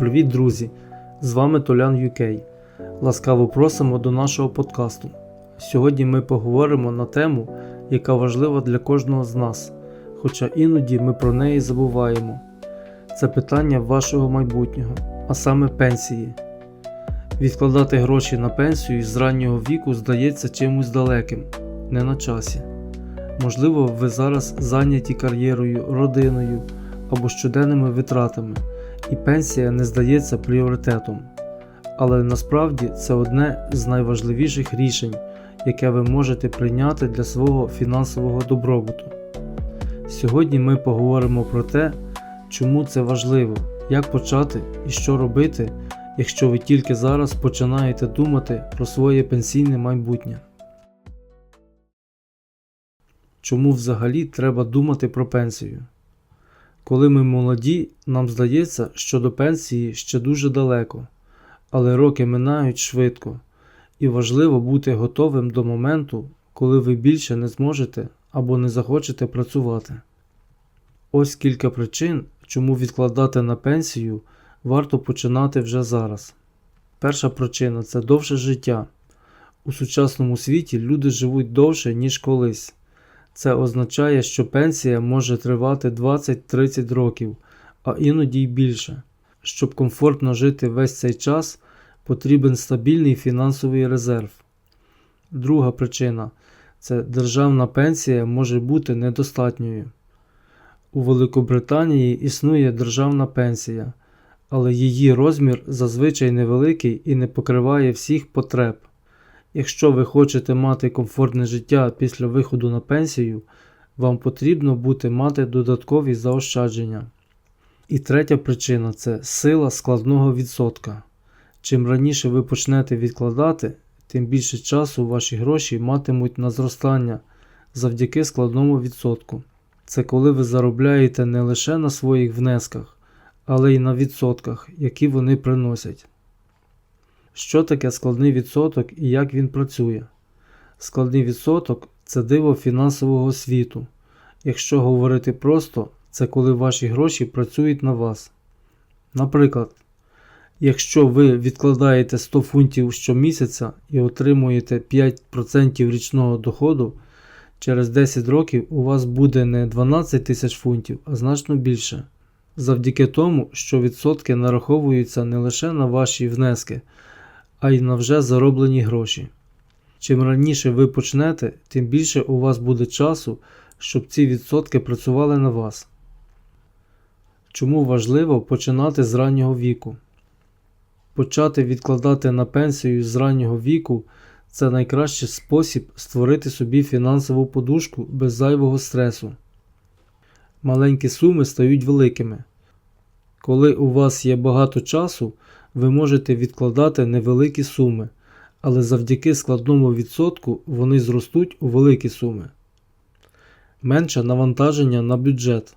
Привіт, друзі! З вами Толян UK. Ласкаво просимо до нашого подкасту. Сьогодні ми поговоримо на тему, яка важлива для кожного з нас, хоча іноді ми про неї забуваємо. Це питання вашого майбутнього, а саме пенсії. Відкладати гроші на пенсію з раннього віку здається чимось далеким, не на часі. Можливо, ви зараз зайняті кар'єрою, родиною або щоденними витратами, і пенсія не здається пріоритетом. Але насправді це одне з найважливіших рішень, яке ви можете прийняти для свого фінансового добробуту. Сьогодні ми поговоримо про те, чому це важливо, як почати і що робити, якщо ви тільки зараз починаєте думати про своє пенсійне майбутнє. Чому взагалі треба думати про пенсію? Коли ми молоді, нам здається, що до пенсії ще дуже далеко, але роки минають швидко, і важливо бути готовим до моменту, коли ви більше не зможете або не захочете працювати. Ось кілька причин, чому відкладати на пенсію варто починати вже зараз. Перша причина це довше життя. У сучасному світі люди живуть довше, ніж колись. Це означає, що пенсія може тривати 20-30 років, а іноді й більше. Щоб комфортно жити весь цей час, потрібен стабільний фінансовий резерв. Друга причина це державна пенсія може бути недостатньою. У Великобританії існує державна пенсія, але її розмір зазвичай невеликий і не покриває всіх потреб. Якщо ви хочете мати комфортне життя після виходу на пенсію, вам потрібно буде мати додаткові заощадження. І третя причина це сила складного відсотка. Чим раніше ви почнете відкладати, тим більше часу ваші гроші матимуть на зростання завдяки складному відсотку. Це коли ви заробляєте не лише на своїх внесках, але й на відсотках, які вони приносять. Що таке складний відсоток і як він працює? Складний відсоток це диво фінансового світу. Якщо говорити просто, це коли ваші гроші працюють на вас. Наприклад, якщо ви відкладаєте 100 фунтів щомісяця і отримуєте 5% річного доходу, через 10 років у вас буде не 12 тисяч фунтів, а значно більше. Завдяки тому, що відсотки нараховуються не лише на ваші внески а й на вже зароблені гроші. Чим раніше ви почнете, тим більше у вас буде часу, щоб ці відсотки працювали на вас. Чому важливо починати з раннього віку? Почати відкладати на пенсію з раннього віку це найкращий спосіб створити собі фінансову подушку без зайвого стресу. Маленькі суми стають великими. Коли у вас є багато часу, ви можете відкладати невеликі суми, але завдяки складному відсотку вони зростуть у великі суми. Менше навантаження на бюджет.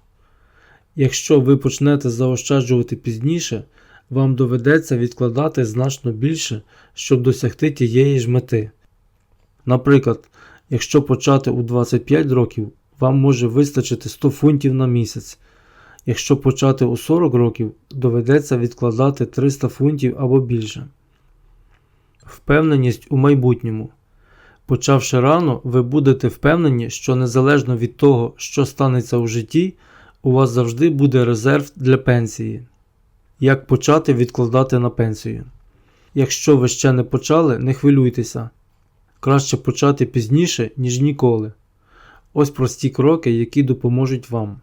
Якщо ви почнете заощаджувати пізніше, вам доведеться відкладати значно більше, щоб досягти тієї ж мети. Наприклад, якщо почати у 25 років, вам може вистачити 100 фунтів на місяць. Якщо почати у 40 років, доведеться відкладати 300 фунтів або більше. Впевненість у майбутньому. Почавши рано, ви будете впевнені, що незалежно від того, що станеться у житті, у вас завжди буде резерв для пенсії. Як почати відкладати на пенсію? Якщо ви ще не почали, не хвилюйтеся. Краще почати пізніше, ніж ніколи. Ось прості кроки, які допоможуть вам.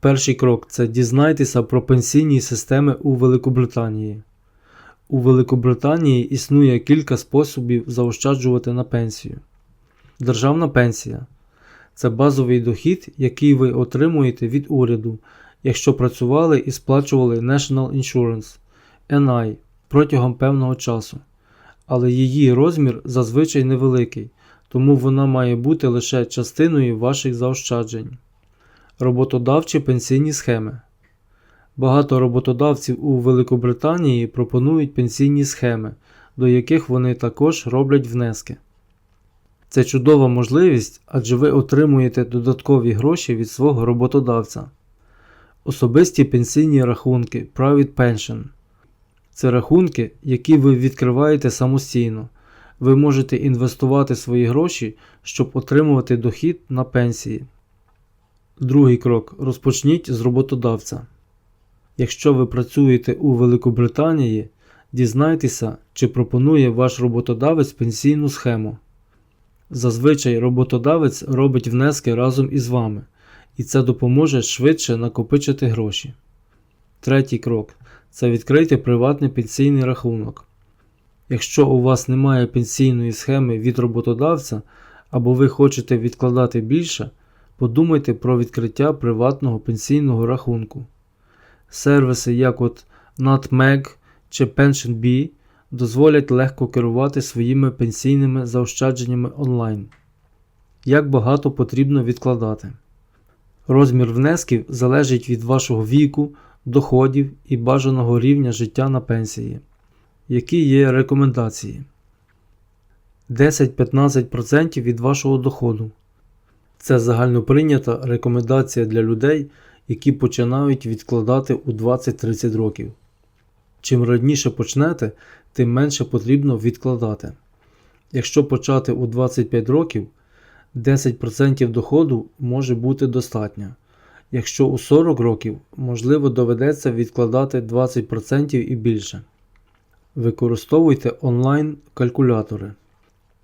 Перший крок це дізнайтеся про пенсійні системи у Великобританії. У Великобританії існує кілька способів заощаджувати на пенсію. Державна пенсія це базовий дохід, який ви отримуєте від уряду, якщо працювали і сплачували National Insurance NI протягом певного часу. Але її розмір зазвичай невеликий, тому вона має бути лише частиною ваших заощаджень. Роботодавчі пенсійні схеми. Багато роботодавців у Великобританії пропонують пенсійні схеми, до яких вони також роблять внески. Це чудова можливість, адже ви отримуєте додаткові гроші від свого роботодавця. Особисті пенсійні рахунки Private Pension Це рахунки, які ви відкриваєте самостійно. Ви можете інвестувати свої гроші, щоб отримувати дохід на пенсії. Другий крок. Розпочніть з роботодавця. Якщо ви працюєте у Великобританії, дізнайтеся, чи пропонує ваш роботодавець пенсійну схему. Зазвичай роботодавець робить внески разом із вами, і це допоможе швидше накопичити гроші. Третій крок це відкрити приватний пенсійний рахунок. Якщо у вас немає пенсійної схеми від роботодавця або ви хочете відкладати більше, подумайте про відкриття приватного пенсійного рахунку. Сервіси, як от NatMeg чи PensionBee, дозволять легко керувати своїми пенсійними заощадженнями онлайн. Як багато потрібно відкладати? Розмір внесків залежить від вашого віку, доходів і бажаного рівня життя на пенсії. Які є рекомендації? 10-15% від вашого доходу. Це загальноприйнята рекомендація для людей, які починають відкладати у 20-30 років. Чим раніше почнете, тим менше потрібно відкладати. Якщо почати у 25 років, 10% доходу може бути достатньо. Якщо у 40 років, можливо доведеться відкладати 20% і більше. Використовуйте онлайн-калькулятори.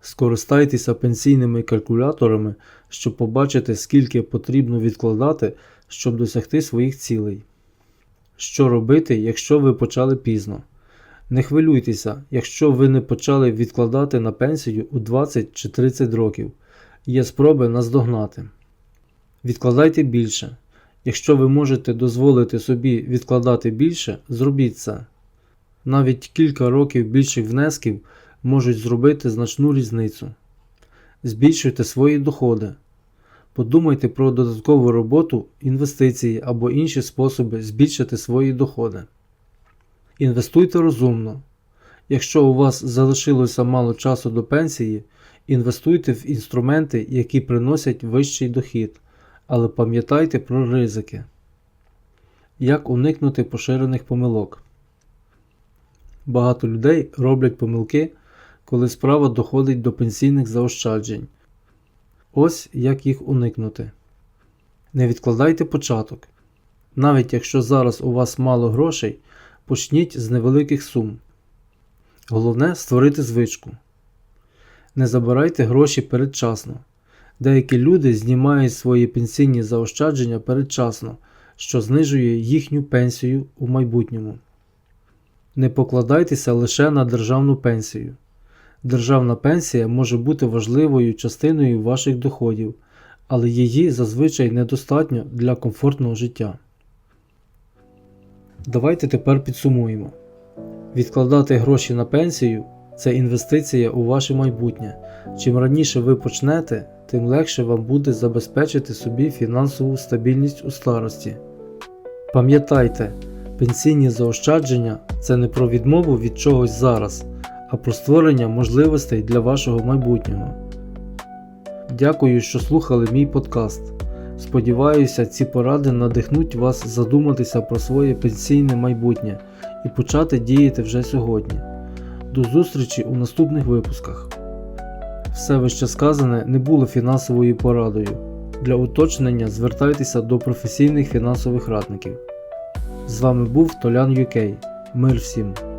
Скористайтеся пенсійними калькуляторами, щоб побачити, скільки потрібно відкладати, щоб досягти своїх цілей. Що робити, якщо ви почали пізно? Не хвилюйтеся, якщо ви не почали відкладати на пенсію у 20 чи 30 років. Є спроби наздогнати. Відкладайте більше. Якщо ви можете дозволити собі відкладати більше, зробіть це. Навіть кілька років більших внесків можуть зробити значну різницю. Збільшуйте свої доходи. Подумайте про додаткову роботу, інвестиції або інші способи збільшити свої доходи. Інвестуйте розумно. Якщо у вас залишилося мало часу до пенсії, інвестуйте в інструменти, які приносять вищий дохід, але пам'ятайте про ризики. Як уникнути поширених помилок? Багато людей роблять помилки, коли справа доходить до пенсійних заощаджень. Ось як їх уникнути. Не відкладайте початок. Навіть якщо зараз у вас мало грошей, почніть з невеликих сум. Головне створити звичку. Не забирайте гроші передчасно. Деякі люди знімають свої пенсійні заощадження передчасно, що знижує їхню пенсію у майбутньому. Не покладайтеся лише на державну пенсію. Державна пенсія може бути важливою частиною ваших доходів, але її зазвичай недостатньо для комфортного життя. Давайте тепер підсумуємо. Відкладати гроші на пенсію це інвестиція у ваше майбутнє. Чим раніше ви почнете, тим легше вам буде забезпечити собі фінансову стабільність у старості. Пам'ятайте, пенсійні заощадження це не про відмову від чогось зараз, а про створення можливостей для вашого майбутнього. Дякую, що слухали мій подкаст. Сподіваюся, ці поради надихнуть вас задуматися про своє пенсійне майбутнє і почати діяти вже сьогодні. До зустрічі у наступних випусках. Все вище сказане не було фінансовою порадою. Для уточнення звертайтеся до професійних фінансових радників. З вами був Толян UK. Мир всім!